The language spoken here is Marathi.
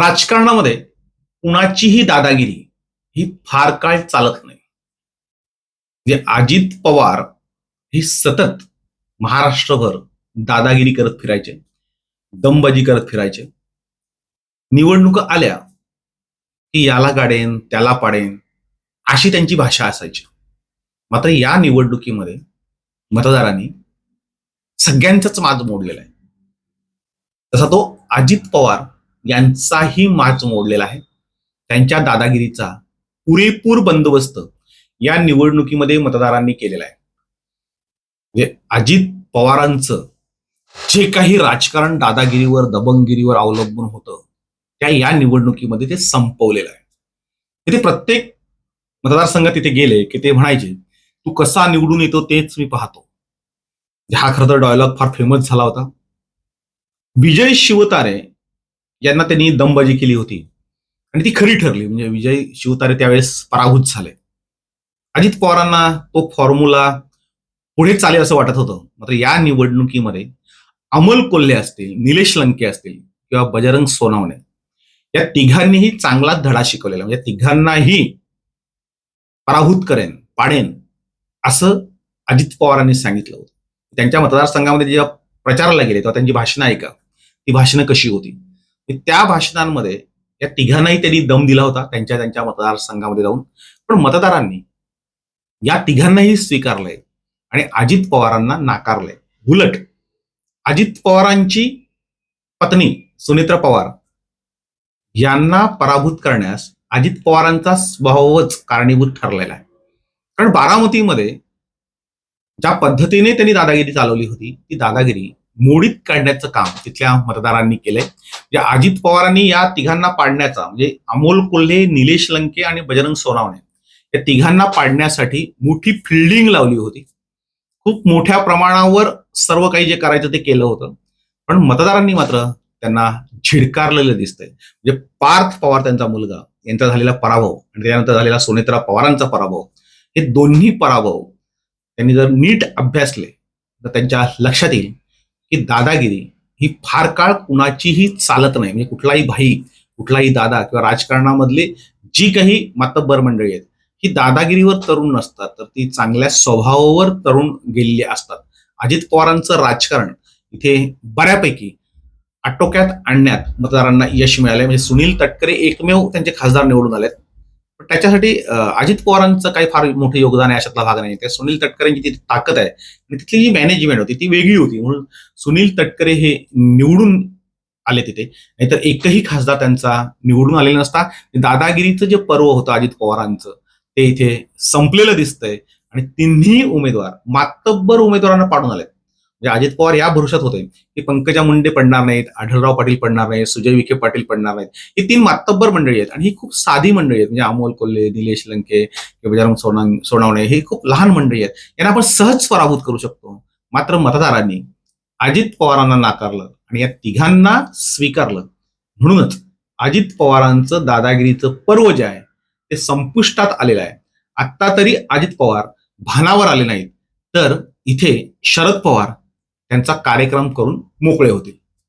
राजकारणामध्ये कुणाचीही दादागिरी ही फार काळ चालत नाही. म्हणजे अजित पवार हे सतत महाराष्ट्रभर दादागिरी करत फिरायचे दमबाजी करत फिरायचे. निवडणुका आल्या की याला गाडेन त्याला पाडेन अशी त्यांची भाषा असायची. मात्र या निवडणुकीमध्ये मतदारांनी सगळ्यांचाच माज मोडलेला आहे. तसा तो अजित पवार यांचाही माच मोडलेला आहे. त्यांच्या दादागिरीचा पुरेपूर बंदोबस्त या निवडणुकीमध्ये मतदारांनी केलेला आहे. म्हणजे अजित पवारांचं जे काही राजकारण दादागिरीवर दबंगिरीवर अवलंबून होतं त्या या निवडणुकीमध्ये ते संपवलेलं आहे. तिथे प्रत्येक मतदारसंघात तिथे गेले की ते म्हणायचे तू कसा निवडून येतो तेच मी पाहतो. म्हणजे हा खरं तर डायलॉग फार फेमस झाला होता. विजय शिवतारे यांना त्यांनी दमबाजी केली होती. आणि ती खरी ठरली म्हणजे विजय शिवतारे त्यावेळेस पराभूत झाले. अजित पवारांना तो फॉर्म्युला पुढे चालेल असं वाटत होतं. मात्र या निवडणुकीमध्ये अमोल कोल्हे असतील निलेश लंके असतील किंवा बजरंग सोनावणे या तिघांनीही चांगलाच धडा शिकवलेला म्हणजे तिघांनाही पराभूत करेन पाडेन असं अजित पवारांनी सांगितलं होतं. त्यांच्या मतदारसंघामध्ये जेव्हा प्रचाराला गेले तेव्हा त्यांची भाषणं ऐका. ती भाषणं कशी होती? त्या भाषणांमध्ये या तिघांनाही त्यांनी दम दिला होता त्यांच्या त्यांच्या मतदारसंघामध्ये जाऊन. पण मतदारांनी या तिघांनाही स्वीकारलंय आणि अजित पवारांना नाकारलंय. उलट अजित पवारांची पत्नी सुनेत्रा पवार यांना पराभूत करण्यास अजित पवारांचा स्वभावच कारणीभूत ठरलेला आहे. कारण बारामतीमध्ये ज्या पद्धतीने त्यांनी दादागिरी चालवली होती ती दादागिरी मोडीत काढण्याचं काम तिथल्या मतदारांनी केलंय. म्हणजे अजित पवारांनी या तिघांना पाडण्याचा म्हणजे अमोल कोल्हे निलेश लंके आणि बजरंग सोनावणे या तिघांना पाडण्यासाठी मोठी फिल्डिंग लावली होती. खूप मोठ्या प्रमाणावर सर्व काही जे करायचं ते केलं होतं. पण मतदारांनी मात्र त्यांना झिडकारलेलं दिसतंय. म्हणजे पार्थ पवार त्यांचा मुलगा यांचा झालेला पराभव आणि त्यानंतर झालेला सोनेत्रा पवारांचा पराभव हे दोन्ही पराभव त्यांनी जर नीट अभ्यासले तर त्यांच्या लक्षात येईल. की दादागिरी ही फार काळ कुणाचीही चालत नाही. म्हणजे कुठलाही भाई कुठलाही दादा किंवा राजकारणामधले जी काही मातब्बर मंडळी आहेत ही दादागिरीवर तरुण नसतात. तर ती चांगल्या स्वभावावर तरुण गेलेली असतात. अजित पवारांचं राजकारण इथे बऱ्यापैकी आटोक्यात आणण्यात मतदारांना यश मिळाले म्हणजे सुनील तटकरे एकमेव त्यांचे खासदार निवडून आलेत. त्याच्यासाठी अजित पवारांचं काही फार मोठं योगदान आहे अशातला भाग नाही. त्या सुनील तटकरेंची ती ताकद आहे आणि तिथली जी मॅनेजमेंट होती ती वेगळी होती. म्हणून सुनील तटकरे हे निवडून आले तिथे. नाहीतर एकही खासदार त्यांचा निवडून आलेला नसता. दादागिरीचं जे पर्व होतं अजित पवारांचं ते इथे संपलेलं दिसतंय. आणि तिन्ही उमेदवार मातब्बर उमेदवारांना पाडून आलेत. म्हणजे अजित पवार या भरोशात होते की पंकजा मुंडे पडणार नाहीत आढळराव पाटील पडणार नाहीत सुजय विखे पाटील पडणार नाहीत. ही तीन मातब्बर मंडळी आहेत आणि ही खूप साधी मंडळी आहेत. म्हणजे अमोल कोल्हे निलेश लंके किंवा बजरंग सोना सोनावणे ही खूप लहान मंडळी आहेत. यांना आपण सहज पराभूत करू शकतो. मात्र मतदारांनी अजित पवारांना नाकारलं आणि या तिघांना स्वीकारलं. म्हणूनच अजित पवारांचं दादागिरीचं पर्व जे आहे ते संपुष्टात आलेलं आहे. आत्ता तरी अजित पवार भानावर आले नाहीत. तर इथे शरद पवार त्यांचा कार्यक्रम करून मोकळे होतील.